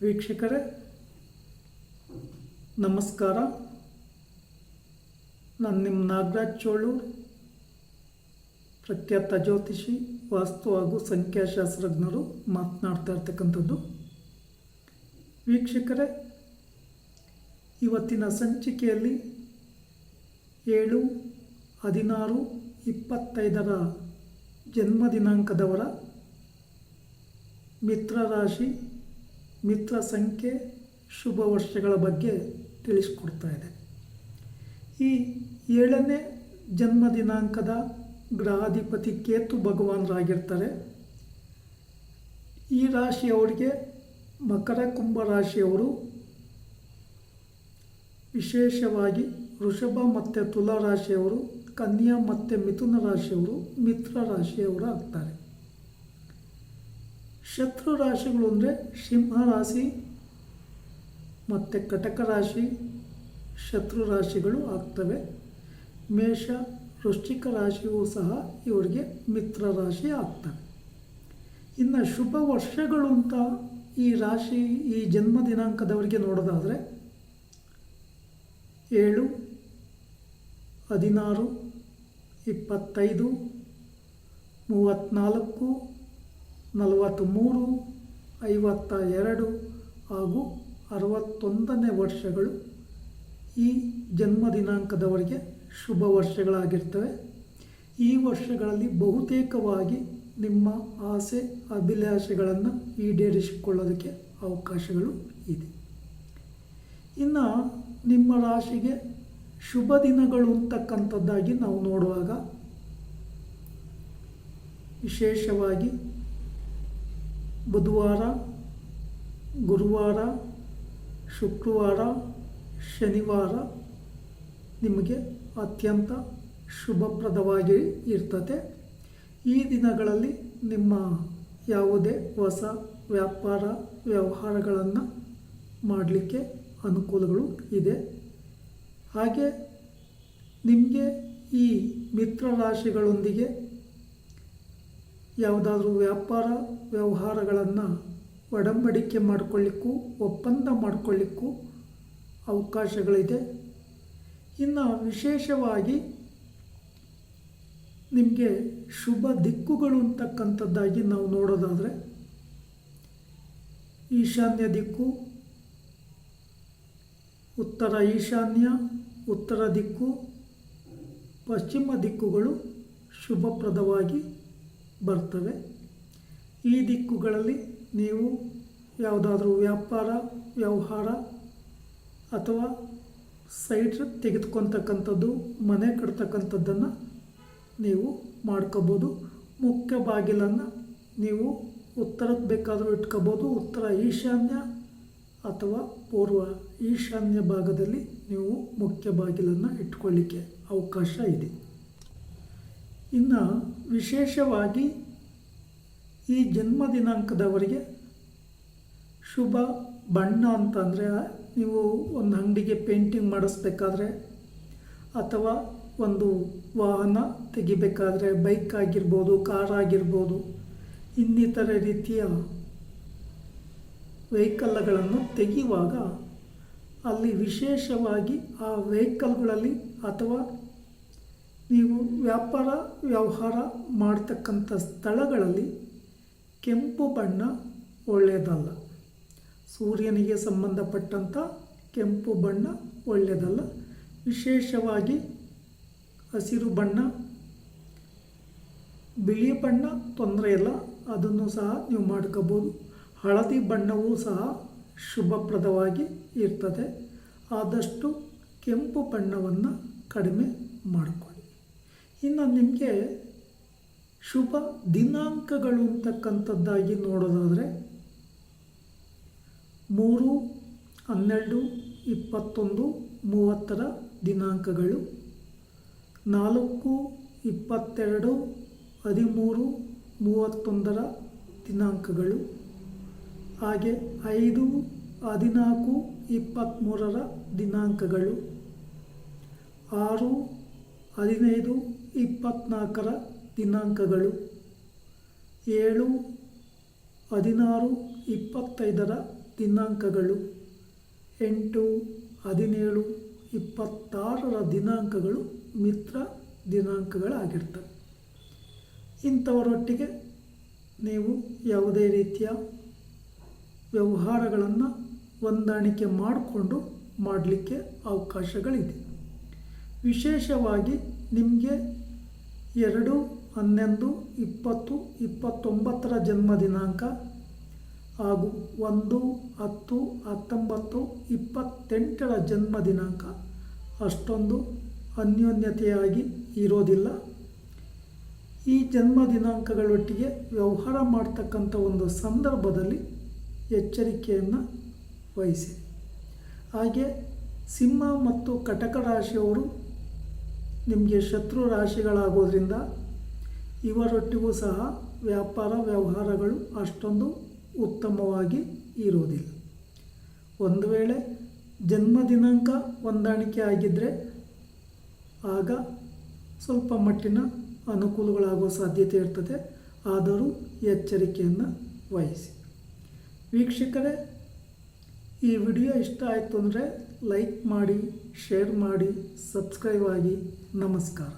ವೀಕ್ಷಕರೇ, ನಮಸ್ಕಾರ. ನಾನು ನಿಮ್ಮ ನಾಗರಾಜ್ ಚೋಳೂರ್ ಪ್ರಖ್ಯಾತ ಜ್ಯೋತಿಷಿ, ವಾಸ್ತು ಹಾಗೂ ಸಂಖ್ಯಾಶಾಸ್ತ್ರಜ್ಞರು ಮಾತನಾಡ್ತಾ ಇರ್ತಕ್ಕಂಥದ್ದು. ವೀಕ್ಷಕರೇ, ಇವತ್ತಿನ ಸಂಚಿಕೆಯಲ್ಲಿ ಏಳು, ಹದಿನಾರು, ಇಪ್ಪತ್ತೈದರ ಜನ್ಮ ದಿನಾಂಕದವರ ಮಿತ್ರ ಸಂಖ್ಯೆ ಶುಭ ವರ್ಷಗಳ ಬಗ್ಗೆ ತಿಳಿಸ್ಕೊಡ್ತಾ ಇದೆ. ಈ ಏಳನೇ ಜನ್ಮ ದಿನಾಂಕದ ಗ್ರಹಾಧಿಪತಿ ಕೇತು ಭಗವಾನರಾಗಿರ್ತಾರೆ. ಈ ರಾಶಿಯವರಿಗೆ ಮಕರ ಕುಂಭ ರಾಶಿಯವರು ವಿಶೇಷವಾಗಿ ವೃಷಭ ಮತ್ತು ತುಲಾ ರಾಶಿಯವರು ಕನ್ಯಾ ಮತ್ತು ಮಿಥುನ ರಾಶಿಯವರು, ಮಿತ್ರ ರಾಶಿಯವರು ಆಗ್ತಾರೆ. ಶತ್ರು ರಾಶಿಗಳು ಅಂದರೆ ಸಿಂಹ ರಾಶಿ ಮತ್ತು ಕಟಕ ರಾಶಿ ಶತ್ರು ರಾಶಿಗಳು ಆಗ್ತವೆ. ಮೇಷ, ವೃಶ್ಚಿಕ ರಾಶಿಯೂ ಸಹ ಇವರಿಗೆ ಮಿತ್ರ ರಾಶಿ ಆಗ್ತವೆ. ಇನ್ನು ಶುಭ ವರ್ಷಗಳು ಅಂತ ಈ ರಾಶಿ, ಈ ಜನ್ಮ ದಿನಾಂಕದವರಿಗೆ ನೋಡೋದಾದರೆ ಏಳು, ಹದಿನಾರು, ಇಪ್ಪತ್ತೈದು, ಮೂವತ್ತ್ನಾಲ್ಕು ನಲವತ್ತ್ಮೂರು ಐವತ್ತ ಎರಡು ಹಾಗೂ ಅರವತ್ತೊಂದನೇ ವರ್ಷಗಳು ಈ ಜನ್ಮ ದಿನಾಂಕದವರಿಗೆ ಶುಭ ವರ್ಷಗಳಾಗಿರ್ತವೆ. ಈ ವರ್ಷಗಳಲ್ಲಿ ಬಹುತೇಕವಾಗಿ ನಿಮ್ಮ ಆಸೆ, ಅಭಿಲಾಷೆಗಳನ್ನು ಈಡೇರಿಸಿಕೊಳ್ಳೋದಕ್ಕೆ ಅವಕಾಶಗಳು ಇದೆ. ಇನ್ನು ನಿಮ್ಮ ರಾಶಿಗೆ ಶುಭ ದಿನಗಳು ಅಂತಕ್ಕಂಥದ್ದಾಗಿ ನಾವು ನೋಡುವಾಗ ವಿಶೇಷವಾಗಿ ಬುಧವಾರ, ಗುರುವಾರ, ಶುಕ್ರವಾರ, ಶನಿವಾರ ನಿಮಗೆ ಅತ್ಯಂತ ಶುಭಪ್ರದವಾಗಿ ಇರ್ತದೆ. ಈ ದಿನಗಳಲ್ಲಿ ನಿಮ್ಮ ಯಾವುದೇ ಹೊಸ ವ್ಯಾಪಾರ ವ್ಯವಹಾರಗಳನ್ನು ಮಾಡಲಿಕ್ಕೆ ಅನುಕೂಲಗಳು ಇದೆ. ಹಾಗೆ ನಿಮಗೆ ಈ ಮಿತ್ರ ರಾಶಿಗಳೊಂದಿಗೆ ಯಾವುದಾದ್ರೂ ವ್ಯಾಪಾರ ವ್ಯವಹಾರಗಳನ್ನು ಒಡಂಬಡಿಕೆ ಮಾಡಿಕೊಳ್ಳಿಕ್ಕೂ, ಒಪ್ಪಂದ ಮಾಡಿಕೊಳ್ಳಿಕ್ಕೂ ಅವಕಾಶಗಳಿದೆ. ಇನ್ನು ವಿಶೇಷವಾಗಿ ನಿಮಗೆ ಶುಭ ದಿಕ್ಕುಗಳು ಅಂತಕ್ಕಂಥದ್ದಾಗಿ ನಾವು ನೋಡೋದಾದರೆ, ಈಶಾನ್ಯ ದಿಕ್ಕು, ಉತ್ತರ ಈಶಾನ್ಯ, ಉತ್ತರ ದಿಕ್ಕು, ಪಶ್ಚಿಮ ದಿಕ್ಕುಗಳು ಶುಭಪ್ರದವಾಗಿ ಬರ್ತವೆ. ಈ ದಿಕ್ಕುಗಳಲ್ಲಿ ನೀವು ಯಾವುದಾದ್ರೂ ವ್ಯಾಪಾರ, ವ್ಯವಹಾರ ಅಥವಾ ಸೈಟ್ ತೆಗೆದುಕೊತಕ್ಕಂಥದ್ದು ಮನೆ ಕಟ್ತಕ್ಕಂಥದ್ದನ್ನು ನೀವು ಮಾಡ್ಕೋಬೋದು. ಮುಖ್ಯ ಬಾಗಿಲನ್ನು ನೀವು ಉತ್ತರಕ್ಕೆ ಬೇಕಾದರೂ ಇಟ್ಕೋಬೋದು. ಉತ್ತರ ಈಶಾನ್ಯ ಅಥವಾ ಪೂರ್ವ ಈಶಾನ್ಯ ಭಾಗದಲ್ಲಿ ನೀವು ಮುಖ್ಯ ಬಾಗಿಲನ್ನು ಇಟ್ಕೊಳ್ಳಿಕ್ಕೆ ಅವಕಾಶ ಇದೆ. ಇನ್ನು ವಿಶೇಷವಾಗಿ ಈ ಜನ್ಮ ದಿನಾಂಕದವರಿಗೆ ಶುಭ ಬಣ್ಣ ಅಂತಂದರೆ ನೀವು ಒಂದು ಅಂಗಡಿಗೆ ಪೇಂಟಿಂಗ್ ಮಾಡಿಸ್ಬೇಕಾದ್ರೆ ಅಥವಾ ಒಂದು ವಾಹನ ತೆಗಿಬೇಕಾದ್ರೆ ಬೈಕ್ ಆಗಿರ್ಬೋದು, ಕಾರ್ ಆಗಿರ್ಬೋದು, ಇನ್ನಿತರ ರೀತಿಯ ವೆಹಿಕಲ್ಗಳನ್ನು ತೆಗೆಯುವಾಗ ಅಲ್ಲಿ ವಿಶೇಷವಾಗಿ ಆ ವೆಹಿಕಲ್ಗಳಲ್ಲಿ ಅಥವಾ ನೀವು ವ್ಯಾಪಾರ, ವ್ಯವಹಾರ ಮಾಡ್ತಕ್ಕಂಥ ಸ್ಥಳಗಳಲ್ಲಿ ಕೆಂಪು ಬಣ್ಣ ಒಳ್ಳೆಯದಲ್ಲ. ಸೂರ್ಯನಿಗೆ ಸಂಬಂಧಪಟ್ಟಂಥ ಕೆಂಪು ಬಣ್ಣ ಒಳ್ಳೆಯದಲ್ಲ. ವಿಶೇಷವಾಗಿ ಹಸಿರು ಬಣ್ಣ, ಬಿಳಿ ಬಣ್ಣ ತೊಂದರೆ ಇಲ್ಲ. ಅದನ್ನು ಸಹ ನೀವು ಮಾಡ್ಕೋಬೋದು. ಹಳದಿ ಬಣ್ಣವೂ ಸಹ ಶುಭಪ್ರದವಾಗಿ ಇರ್ತದೆ. ಆದಷ್ಟು ಕೆಂಪು ಬಣ್ಣವನ್ನು ಕಡಿಮೆ ಮಾಡಿಕೊಳ್ಳಿ ಇನ್ನು ನಿಮಗೆ ಶುಭ ದಿನಾಂಕಗಳು ಅಂತಕ್ಕಂಥದ್ದಾಗಿ ನೋಡೋದಾದರೆ ಮೂರು, ಹನ್ನೆರಡು, ಇಪ್ಪತ್ತೊಂದು, ಮೂವತ್ತರ ದಿನಾಂಕಗಳು. ನಾಲ್ಕು, ಇಪ್ಪತ್ತೆರಡು, ಹದಿಮೂರು, ಮೂವತ್ತೊಂದರ ದಿನಾಂಕಗಳು. ಹಾಗೆ ಐದು, ಹದಿನಾಲ್ಕು ಇಪ್ಪತ್ತ್ಮೂರರ ದಿನಾಂಕಗಳು. ಆರು, ಹದಿನೈದು ಇಪ್ಪತ್ತ್ನಾಲ್ಕರ ದಿನಾಂಕಗಳು ಏಳು, ಹದಿನಾರು, ಇಪ್ಪತ್ತೈದರ ದಿನಾಂಕಗಳು ಎಂಟು, ಹದಿನೇಳು, ಇಪ್ಪತ್ತಾರರ ದಿನಾಂಕಗಳು ಮಿತ್ರ ದಿನಾಂಕಗಳಾಗಿರ್ತವೆ. ಇಂಥವರೊಟ್ಟಿಗೆ ನೀವು ಯಾವುದೇ ರೀತಿಯ ವ್ಯವಹಾರಗಳನ್ನು ಹೊಂದಾಣಿಕೆ ಮಾಡಿಕೊಂಡು ಮಾಡಲಿಕ್ಕೆ ಅವಕಾಶಗಳಿದೆ. ವಿಶೇಷವಾಗಿ ನಿಮಗೆ ಎರಡು, ಹನ್ನೊಂದು, ಇಪ್ಪತ್ತು, ಇಪ್ಪತ್ತೊಂಬತ್ತರ ಜನ್ಮ ದಿನಾಂಕ ಹಾಗೂ ಒಂದು, ಹತ್ತು, ಹತ್ತೊಂಬತ್ತು, ಇಪ್ಪತ್ತೆಂಟರ ಜನ್ಮ ದಿನಾಂಕ. ಅಷ್ಟೊಂದು ಅನ್ಯೋನ್ಯತೆಯಾಗಿ ಇರೋದಿಲ್ಲ. ಈ ಜನ್ಮ ದಿನಾಂಕಗಳೊಟ್ಟಿಗೆ ವ್ಯವಹಾರ ಮಾಡ್ತಕ್ಕಂಥ ಒಂದು ಸಂದರ್ಭದಲ್ಲಿ ಎಚ್ಚರಿಕೆಯನ್ನು ವಹಿಸಿ. ಹಾಗೆ ಸಿಂಹ ಮತ್ತು ಕಟಕ ರಾಶಿಯವರು ನಿಮಗೆ ಶತ್ರು ರಾಶಿಗಳಾಗೋದ್ರಿಂದ ಇವರೊಟ್ಟಿಗೂ ಸಹ ವ್ಯಾಪಾರ ವ್ಯವಹಾರಗಳು ಅಷ್ಟೊಂದು ಉತ್ತಮವಾಗಿ ಇರುವುದಿಲ್ಲ. ಒಂದು ವೇಳೆ ಜನ್ಮ ದಿನಾಂಕ ಹೊಂದಾಣಿಕೆ ಆಗಿದ್ದರೆ ಆಗ ಸ್ವಲ್ಪ ಮಟ್ಟಿನ ಅನುಕೂಲಗಳಾಗುವ ಸಾಧ್ಯತೆ ಇರ್ತದೆ. ಆದರೂ ಎಚ್ಚರಿಕೆಯನ್ನು ವಹಿಸಿ. ವೀಕ್ಷಕರೇ, ಈ ವಿಡಿಯೋ ಇಷ್ಟ ಆಯಿತು ಅಂದರೆ ಲೈಕ್ ಮಾಡಿ ಶೇರ್ ಮಾಡಿ ಸಬ್ಸ್ಕ್ರೈಬ್ ಆಗಿ ನಮಸ್ಕಾರ.